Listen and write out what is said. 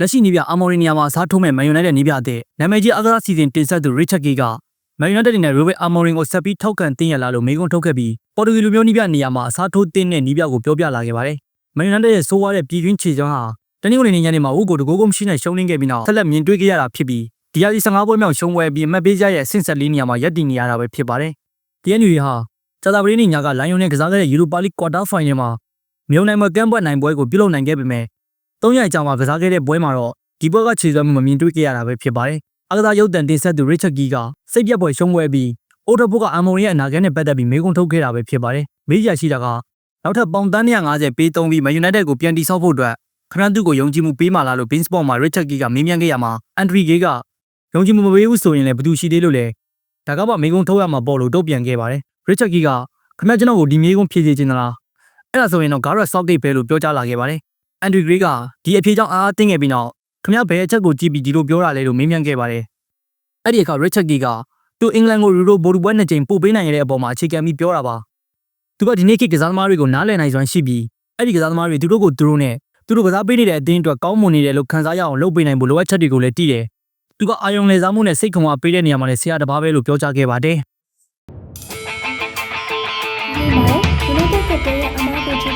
လက်ရှိနီးပြအာမော်ရီနီယာမှာအစားထိုးမဲ့မန်ယူနိုက်တက်နီးပြအသစ်နာမည်ကြီးအကစားစီစဉ်တင်ဆက်သူရစ်ချက်ဂီကမန်ယူနိုက်တက်နဲ့ရိုဘယ်အာမော်ရင်ကိုဆက်ပြီးထောက်ခံတင်ရလာလို့မေးခွန်းထုတ်ခဲ့ပြီးပေါ်တူဂီလူမျိုးနီးပြနေရာမှာအစားထိုးတင်တဲ့နီးပြကိုပြောပြလာခဲ့ပါတယ်။မန်ယူနိုက်တက်ရဲ့ဆိုးဝါးတဲ့ပြည်တွင်းခြေချောင်းဟာတနင်္ဂနွေနေ့ညနေမှာဥကိုတကိုးကုန်းရှိနေရှုံးနေခဲ့ပြီးနောက်ဆက်လက်မြင်တွေ့ခဲ့ရတာဖြစ်ပြီးဒီယာစီ15ပွဲမြောက်ရှုံးပွဲပြီးအမှတ်ပေးကြရဲ့အဆင့်ဆက်လေးနေရာမှာရပ်တည်နေရတာပဲဖြစ်ပါတယ်။ TNU ဟာဂျာတာပရီနီညာကလိုင်ယွန်နဲ့ကစားခဲ့တဲ့ယူရိုပါလိကွာတာဖိုင်နယ်မှာမြုံနိုင်မကမ်းပွက်နိုင်ပွဲကိုပြုလုပ်နိုင်ခဲ့ပေမဲ့ ၃ရက်ကြာမှကစားခဲ့တဲ့ပွဲမှာတော့ဒီပွဲကခြေစွမ်းမှုမမြင်တွေ့ခဲ့ရတာပဲဖြစ်ပါတယ်။အကစားရုပ်တံတင်ဆက်သူရစ်ချက်ဂီကစိတ်ပြတ်ပွဲရှုံးပွဲပြီးအိုတိုဘုတ်ကအမော်ရီရဲ့အနာဂတ်နဲ့ပတ်သက်ပြီးမေးခွန်းထုတ်ခဲ့တာပဲဖြစ်ပါတယ်။မေးရရှိတာကနောက်ထပ်ပေါင်တန်း150ပေးသုံးပြီးမန်ယူနိုက်တက်ကိုပြန်တိဆောက်ဖို့အတွက်ခရန်တူကိုယုံကြည်မှုပေးမှလားလို့ Bein Sport မှာ Richard Gee ကမေးမြန်းခဲ့ရမှာ Andri Gay ကယုံကြည်မှုမပေးဘူးဆိုရင်လည်းဘယ်သူရှိသေးလို့လဲဒါကမှမေးခွန်းထုတ်ရမှာပေါ့လို့တုံ့ပြန်ခဲ့ပါတယ် Richard Gee ကခင်ဗျကျွန်တော်ကိုဒီမေးခွန်းဖြေစေချင်သလားအဲ့ဒါဆိုရင်တော့ Gareth Southgate ပဲလို့ပြောကြားလာခဲ့ပါတယ် Andri Gray ကဒီအဖြေကြောင့်အားအားတင်းခဲ့ပြီးနောက်ခင်ဗျဘယ်အချက်ကိုကြည့်ပြီးဒီလိုပြောတာလဲလို့မေးမြန်းခဲ့ပါတယ်အဲ့ဒီအခါ Richard Gee ကသူအင်္ဂလန်ကိုယူရိုဘော်ဒူပွဲနှစ်ကြိမ်ပို့ပေးနိုင်ရတဲ့အပေါ်မှာအခြေခံပြီးပြောတာပါသူကဒီနေ့ခေတ်ကစားသမားတွေကိုနားလည်နိုင်စွမ်းရှိပြီးအဲ့ဒီကစားသမားတွေသူတို့ကိုသူတို့နဲ့သူတို့ကစားပေးနေတဲ့အသင်းအတွက်ကောင်းမွန်နေတယ်လို့ခံစားရအောင်လုပ်ပေးနိုင်ဖို့လိုအပ်ချက်တွေကိုလည်းတည်တယ်သူကအာယုံလေစားမှုနဲ့စိတ်ခွန်အားပေးတဲ့နေရာမှာလည်းဆရာတစ်ပါးပဲလို့ပြောကြားခဲ့ပါတယ်ဒီမှာ United ကတည်းက